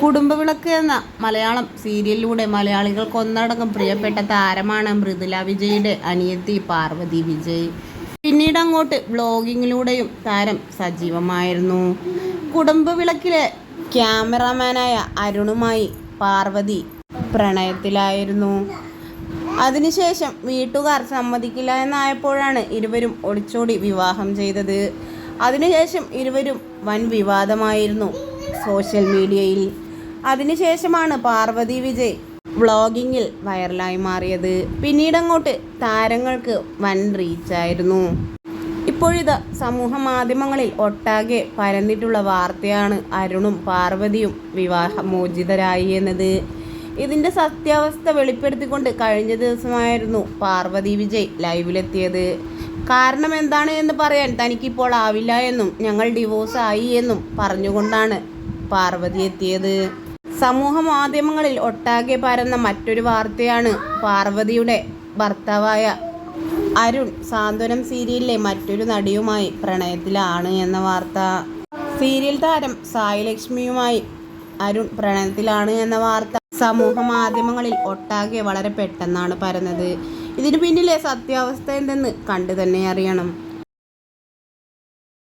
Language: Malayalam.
കുടുംബവിളക്ക് എന്ന മലയാളം സീരിയലിലൂടെ മലയാളികൾക്ക് ഒന്നടങ്കം പ്രിയപ്പെട്ട താരമാണ് മൃദുല വിജയുടെ അനിയത്തി പാർവതി വിജയ്. പിന്നീട് അങ്ങോട്ട് വ്ളോഗിങ്ങിലൂടെയും താരം സജീവമായിരുന്നു. കുടുംബവിളക്കിലെ ക്യാമറാമാനായ അരുണുമായി പാർവതി പ്രണയത്തിലായിരുന്നു. അതിനുശേഷം വീട്ടുകാർ സമ്മതിക്കില്ല എന്നായപ്പോഴാണ് ഇരുവരും ഒളിച്ചോടി വിവാഹം ചെയ്തത്. അതിനുശേഷം ഇരുവരും വൻ വിവാദമായിരുന്നു സോഷ്യൽ മീഡിയയിൽ. അതിനുശേഷമാണ് പാർവതി വിജയ് വ്ളോഗിങ്ങിൽ വൈറലായി മാറിയത്. പിന്നീടങ്ങോട്ട് താരങ്ങൾക്ക് വൻ റീച്ചായിരുന്നു. ഇപ്പോഴിത് സമൂഹ മാധ്യമങ്ങളിൽ ഒട്ടാകെ പരന്നിട്ടുള്ള വാർത്തയാണ് അരുണും പാർവതിയും വിവാഹമോചിതരായി എന്നത്. ഇതിന്റെ സത്യാവസ്ഥ വെളിപ്പെടുത്തിക്കൊണ്ട് കഴിഞ്ഞ ദിവസമായിരുന്നു പാർവതി വിജയ് ലൈവിലെത്തിയത്. കാരണം എന്താണ് എന്ന് പറയാൻ തനിക്കിപ്പോൾ ആവില്ല എന്നും ഞങ്ങൾ ഡിവോഴ്സ് ആയി എന്നും പറഞ്ഞുകൊണ്ടാണ് പാർവതി എത്തിയത്. സമൂഹ മാധ്യമങ്ങളിൽ ഒട്ടാകെ പരന്ന മറ്റൊരു വാർത്തയാണ് പാർവതിയുടെ ഭർത്താവായ അരുൺ സാന്ത്വനം സീരിയലിലെ മറ്റൊരു നടിയുമായി പ്രണയത്തിലാണ് എന്ന വാർത്ത. സീരിയൽ താരം സായി ലക്ഷ്മിയുമായി അരുൺ പ്രണയത്തിലാണ് എന്ന വാർത്ത. സമൂഹ മാധ്യമങ്ങളിൽ ഒട്ടാകെ വളരെ പെട്ടെന്നാണ് പരന്നത്. ഇതിനു പിന്നിലെ സത്യാവസ്ഥ എന്തെന്ന് കണ്ടു തന്നെ അറിയണം.